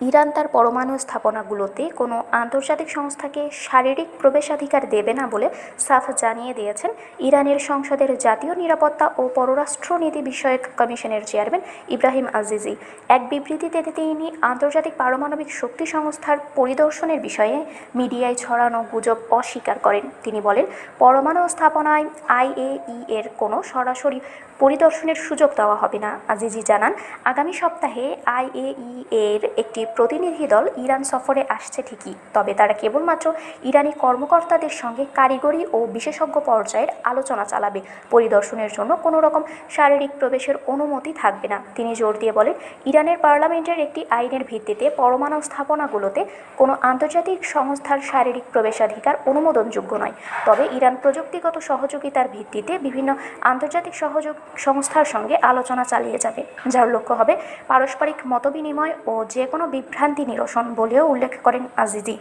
Iran তার পরমাণু স্থাপনাগুলোতে কোনো আন্তর্জাতিক সংস্থাকে শারীরিক প্রবেশাধিকার দেবে না বলে সাফ জানিয়ে দিয়েছেন ইরানের সংসদের জাতীয় নিরাপত্তা ও পররাষ্ট্রনীতি বিষয়ক কমিশনের চেয়ারম্যান ইব্রাহিম আজিজি। এক বিবৃতিতে তিনি আন্তর্জাতিক পারমাণবিক শক্তি সংস্থার পরিদর্শনের বিষয়ে মিডিয়ায় ছড়ানো গুজব অস্বীকার করেন। তিনি বলেন, পরমাণু স্থাপনায় আইএই এর কোনো সরাসরি পরিদর্শনের সুযোগ দেওয়া হবে না। আজিজি জানান, আগামী সপ্তাহে আইএই এর একটি প্রতিনিধি দল ইরান সফরে আসছে ঠিকই, তবে তারা কেবলমাত্র ইরানি কর্মকর্তাদের সঙ্গে কারিগরি ও বিশেষজ্ঞ পর্যায়ের আলোচনা চালাবে। পরিদর্শনের জন্য কোনো রকম শারীরিক প্রবেশের অনুমতি থাকবে না। তিনি জোর দিয়ে বলেন, ইরানের পার্লামেন্টের একটি আইনের ভিত্তিতে পরমাণু স্থাপনাগুলোতে কোনো আন্তর্জাতিক সংস্থার শারীরিক প্রবেশাধিকার অনুমোদনযোগ্য নয়। তবে ইরান প্রযুক্তিগত সহযোগিতার ভিত্তিতে বিভিন্ন আন্তর্জাতিক সহযোগ সংস্থার সঙ্গে আলোচনা চালিয়ে যাবে, যার লক্ষ্য হবে পারস্পরিক মতবিনিময় ও যে কোনো বিভ্রান্তি নিরসন বলেও উল্লেখ করেন আজিজি।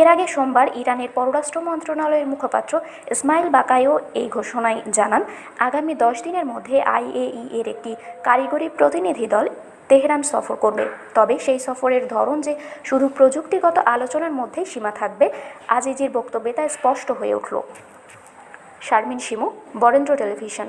এর আগে সোমবার ইরানের পররাষ্ট্র মন্ত্রণালয়ের মুখপাত্র ইসমাইল বাকায়ও এই ঘোষণায় জানান, আগামী দশ দিনের মধ্যে আইএই এর একটি কারিগরি প্রতিনিধি দল তেহরান সফর করবে। তবে সেই সফরের ধরন যে শুধু প্রযুক্তিগত আলোচনার মধ্যেই সীমা থাকবে, আজিজির বক্তব্যে তা স্পষ্ট হয়ে উঠল। শারমিন শিমু, বরেন্দ্র টেলিভিশন।